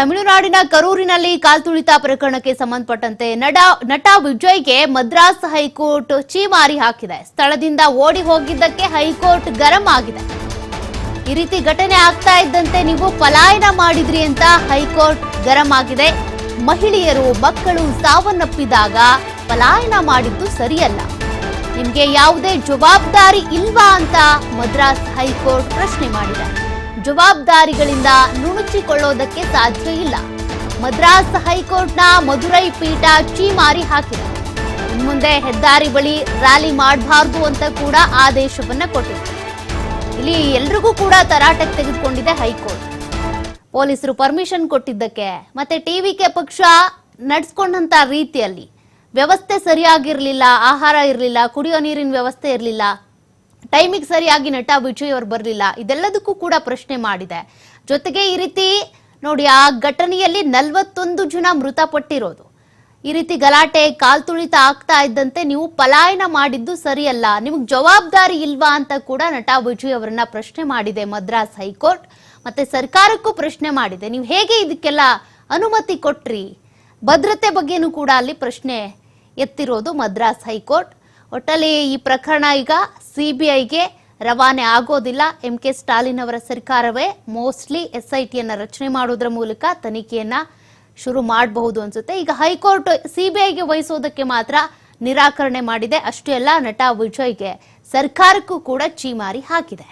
ತಮಿಳುನಾಡಿನ ಕರೂರಿನಲ್ಲಿ ಕಾಲ್ತುಳಿತ ಪ್ರಕರಣಕ್ಕೆ ಸಂಬಂಧಪಟ್ಟಂತೆ ನಟ ವಿಜಯ್ಗೆ ಮದ್ರಾಸ್ ಹೈಕೋರ್ಟ್ ಚೀಮಾರಿ ಹಾಕಿದೆ. ಸ್ಥಳದಿಂದ ಓಡಿ ಹೋಗಿದ್ದಕ್ಕೆ ಹೈಕೋರ್ಟ್ ಗರಂ ಆಗಿದೆ. ಈ ರೀತಿ ಘಟನೆ ಆಗ್ತಾ ಇದ್ದಂತೆ ನೀವು ಪಲಾಯನ ಮಾಡಿದ್ರಿ ಅಂತ ಹೈಕೋರ್ಟ್ ಗರಂ ಆಗಿದೆ. ಮಹಿಳೆಯರು, ಮಕ್ಕಳು ಸಾವನ್ನಪ್ಪಿದಾಗ ಪಲಾಯನ ಮಾಡಿದ್ದು ಸರಿಯಲ್ಲ. ನಿಮಗೆ ಯಾವುದೇ ಜವಾಬ್ದಾರಿ ಇಲ್ವಾ ಅಂತ ಮದ್ರಾಸ್ ಹೈಕೋರ್ಟ್ ಪ್ರಶ್ನೆ ಮಾಡಿದೆ. ಜವಾಬ್ದಾರಿಗಳಿಂದ ನುಣುಚಿಕೊಳ್ಳೋದಕ್ಕೆ ಸಾಧ್ಯ ಇಲ್ಲ. ಮದ್ರಾಸ್ ಹೈಕೋರ್ಟ್ನ ಮಧುರೈ ಪೀಠ ಚೀಮಾರಿ ಹಾಕಿದೆ. ಇನ್ಮುಂದೆ ಹೆದ್ದಾರಿ ಬಳಿ ರ್ಯಾಲಿ ಮಾಡಬಾರ್ದು ಅಂತ ಕೂಡ ಆದೇಶವನ್ನ ಕೊಟ್ಟಿದೆ. ಇಲ್ಲಿ ಎಲ್ರಿಗೂ ಕೂಡ ತರಾಟೆಗೆ ತೆಗೆದುಕೊಂಡಿದೆ ಹೈಕೋರ್ಟ್. ಪೊಲೀಸರು ಪರ್ಮಿಷನ್ ಕೊಟ್ಟಿದ್ದಕ್ಕೆ, ಮತ್ತೆ ಟಿವಿಕೆ ಪಕ್ಷ ನಡೆಸ್ಕೊಂಡಂತ ರೀತಿಯಲ್ಲಿ ವ್ಯವಸ್ಥೆ ಸರಿಯಾಗಿರಲಿಲ್ಲ, ಆಹಾರ ಇರಲಿಲ್ಲ, ಕುಡಿಯೋ ನೀರಿನ ವ್ಯವಸ್ಥೆ ಇರಲಿಲ್ಲ ಟೈಮಿಗೆ ಸರಿಯಾಗಿ ನಟ ವಿಜಯ್ ಅವರು ಬರಲಿಲ್ಲ. ಇದೆಲ್ಲದಕ್ಕೂ ಕೂಡ ಪ್ರಶ್ನೆ ಮಾಡಿದೆ. ಜೊತೆಗೆ ಈ ರೀತಿ ನೋಡಿ, ಆ ಘಟನೆಯಲ್ಲಿ ನಲವತ್ತೊಂದು ಜನ ಮೃತಪಟ್ಟಿರೋದು. ಈ ರೀತಿ ಗಲಾಟೆ ಕಾಲ್ತುಳಿತ ಆಗ್ತಾ ಇದ್ದಂತೆ ನೀವು ಪಲಾಯನ ಮಾಡಿದ್ದು ಸರಿಯಲ್ಲ. ನಿಮಗೆ ಜವಾಬ್ದಾರಿ ಇಲ್ವಾ ಅಂತ ಕೂಡ ನಟ ವಿಜಯ್ ಅವರನ್ನ ಪ್ರಶ್ನೆ ಮಾಡಿದೆ ಮದ್ರಾಸ್ ಹೈಕೋರ್ಟ್. ಮತ್ತೆ ಸರ್ಕಾರಕ್ಕೂ ಪ್ರಶ್ನೆ ಮಾಡಿದೆ. ನೀವು ಹೇಗೆ ಇದಕ್ಕೆಲ್ಲ ಅನುಮತಿ ಕೊಟ್ರಿ? ಭದ್ರತೆ ಬಗ್ಗೆನೂ ಕೂಡ ಅಲ್ಲಿ ಪ್ರಶ್ನೆ ಎತ್ತಿರೋದು ಮದ್ರಾಸ್ ಹೈಕೋರ್ಟ್. ಒಟ್ಟಲ್ಲಿ ಈ ಪ್ರಕರಣ ಈಗ ಸಿಬಿಐಗೆ ರವಾನೆ ಆಗೋದಿಲ್ಲ. ಎಂ ಕೆ ಸ್ಟಾಲಿನ್ ಅವರ ಸರ್ಕಾರವೇ ಮೋಸ್ಟ್ಲಿ ಎಸ್ ಐ ಟಿಯನ್ನು ರಚನೆ ಮಾಡೋದ್ರ ಮೂಲಕ ತನಿಖೆಯನ್ನ ಶುರು ಮಾಡಬಹುದು ಅನ್ಸುತ್ತೆ. ಈಗ ಹೈಕೋರ್ಟ್ ಸಿಬಿಐಗೆ ವಹಿಸೋದಕ್ಕೆ ಮಾತ್ರ ನಿರಾಕರಣೆ ಮಾಡಿದೆ. ಅಷ್ಟೇ ಅಲ್ಲ, ನಟ ವಿಜಯ್ಗೆ ಸರ್ಕಾರಕ್ಕೂ ಕೂಡ ಚೀಮಾರಿ ಹಾಕಿದೆ.